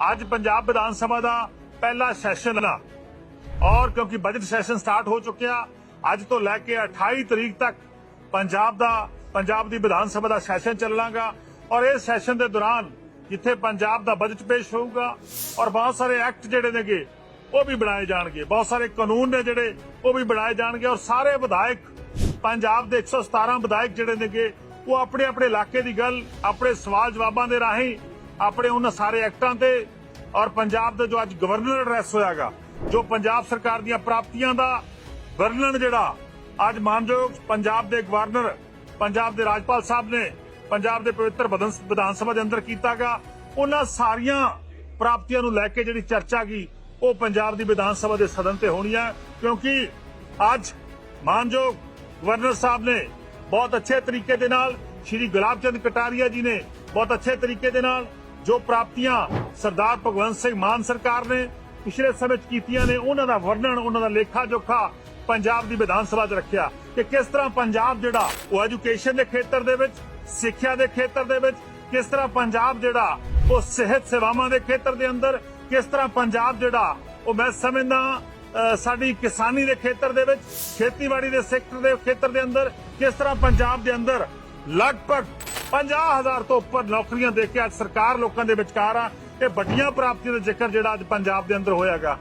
ਅੱਜ ਪੰਜਾਬ ਵਿਧਾਨ ਸਭਾ ਦਾ ਪਹਿਲਾ ਸੈਸ਼ਨ ਆ। ਔਰ ਕਿਉਂਕਿ ਬਜਟ ਸੈਸ਼ਨ ਸਟਾਰਟ ਹੋ ਚੁੱਕਿਆ, ਅੱਜ ਤੋਂ ਲੈ ਕੇ 28 ਤਰੀਕ ਤੱਕ ਪੰਜਾਬ ਦਾ, ਪੰਜਾਬ ਦੀ ਵਿਧਾਨ ਸਭਾ ਦਾ ਸੈਸ਼ਨ ਚੱਲਾਂਗਾ। ਔਰ ਇਸ ਸੈਸ਼ਨ ਦੇ ਦੌਰਾਨ ਜਿੱਥੇ ਪੰਜਾਬ ਦਾ ਬਜਟ ਪੇਸ਼ ਹੋਊਗਾ ਔਰ ਬਹੁਤ ਸਾਰੇ ਐਕਟ ਜਿਹੜੇ ਨੇਗੇ, ਉਹ ਵੀ ਬਣਾਏ ਜਾਣਗੇ। ਬਹੁਤ ਸਾਰੇ ਕਾਨੂੰਨ ਨੇ ਜਿਹੜੇ, ਉਹ ਵੀ ਬਣਾਏ ਜਾਣਗੇ। ਔਰ ਸਾਰੇ ਵਿਧਾਇਕ, ਪੰਜਾਬ ਦੇ 117 ਵਿਧਾਇਕ ਜਿਹੜੇ ਨੇਗੇ, ਉਹ ਆਪਣੇ ਆਪਣੇ ਇਲਾਕੇ ਦੀ ਗੱਲ, ਆਪਣੇ ਸਵਾਲ ਜਵਾਬਾਂ ਦੇ ਰਾਹੀਂ ਆਪਣੇ ਉਹਨਾਂ ਸਾਰੇ ਐਕਟਾਂ ਤੇ ਔਰ ਪੰਜਾਬ ਦੇ ਜੋ ਅੱਜ ਗਵਰਨਰ ਐਡਰੈਸ ਹੋਇਆਗਾ, ਜੋ ਪੰਜਾਬ ਸਰਕਾਰ ਦੀਆਂ ਪ੍ਰਾਪਤੀਆਂ ਦਾ ਵਰਣਨ ਜਿਹੜਾ, ਅੱਜ ਮਾਨਯੋਗ ਪੰਜਾਬ ਦੇ ਗਵਰਨਰ, ਪੰਜਾਬ ਦੇ ਰਾਜਪਾਲ ਸਾਹਿਬ ਨੇ, ਪੰਜਾਬ ਦੇ ਪਵਿੱਤਰ ਵਿਧਾਨ ਵਿਧਾਨ ਸਭਾ ਦੇ ਅੰਦਰ ਕੀਤਾਗਾ, ਉਹਨਾਂ ਸਾਰੀਆਂ ਪ੍ਰਾਪਤੀਆਂ ਨੂੰ ਲੈ ਕੇ ਜਿਹੜੀ ਚਰਚਾ ਗਈ ਉਹ ਪੰਜਾਬ ਦੀ ਵਿਧਾਨ ਸਭਾ ਦੇ ਸਦਨ ਤੇ ਹੋਣੀ ਹੈ ਕਿਉਂਕਿ ਅੱਜ ਮਾਨਯੋਗ ਗਵਰਨਰ ਸਾਹਿਬ ਨੇ ਬਹੁਤ ਅੱਛੇ ਤਰੀਕੇ ਦੇ ਨਾਲ, ਸ਼੍ਰੀ ਗੁਲਾਬ ਚੰਦ ਕਟਾਰੀਆ ਜੀ ਨੇ ਬਹੁਤ ਅੱਛੇ ਤਰੀਕੇ ਦੇ ਨਾਲ ਜੋ ਪ੍ਰਾਪਤੀਆਂ ਸਰਦਾਰ ਭਗਵੰਤ ਸਿੰਘ ਮਾਨ ਸਰਕਾਰ ਨੇ ਪਿਛਲੇ ਸਮੇਂ 'ਚ ਕੀਤੀਆਂ ਨੇ, ਉਹਨਾਂ ਦਾ ਵਰਣਨ, ਉਹਨਾਂ ਦਾ ਲੇਖਾ ਜੋਖਾ ਪੰਜਾਬ ਦੀ ਵਿਧਾਨ ਸਭਾ 'ਚ ਰੱਖਿਆ ਕਿ ਕਿਸ ਤਰ੍ਹਾਂ ਪੰਜਾਬ ਜਿਹੜਾ ਉਹ ਐਜੂਕੇਸ਼ਨ ਦੇ ਖੇਤਰ ਦੇ ਵਿੱਚ, ਸਿੱਖਿਆ ਦੇ ਖੇਤਰ ਦੇ ਵਿੱਚ, ਕਿਸ ਤਰ੍ਹਾਂ ਪੰਜਾਬ ਜਿਹੜਾ ਉਹ ਸਿਹਤ ਸੇਵਾਵਾਂ ਦੇ ਖੇਤਰ ਦੇ ਅੰਦਰ, ਕਿਸ ਤਰ੍ਹਾਂ ਪੰਜਾਬ ਜਿਹੜਾ ਉਹ ਮੈਂ ਸਮਝਦਾ ਸਾਡੀ ਕਿਸਾਨੀ ਦੇ ਖੇਤਰ ਦੇ ਵਿੱਚ, ਖੇਤੀਬਾੜੀ ਦੇ ਸੈਕਟਰ ਦੇ ਖੇਤਰ ਦੇ ਅੰਦਰ, ਕਿਸ ਤਰ੍ਹਾਂ ਪੰਜਾਬ ਦੇ ਅੰਦਰ ਲਗਭਗ 50000 ਤੋਂ ਉੱਪਰ ਨੌਕਰੀਆਂ ਦੇ ਕੇ ਅੱਜ ਸਰਕਾਰ ਲੋਕਾਂ ਦੇ ਵਿਚਕਾਰ ਆ। ਇਹ ਵੱਡੀਆਂ ਪ੍ਰਾਪਤੀਆਂ ਦਾ ਜ਼ਿਕਰ ਜਿਹੜਾ ਅੱਜ ਪੰਜਾਬ ਦੇ ਅੰਦਰ ਹੋਇਆਗਾ।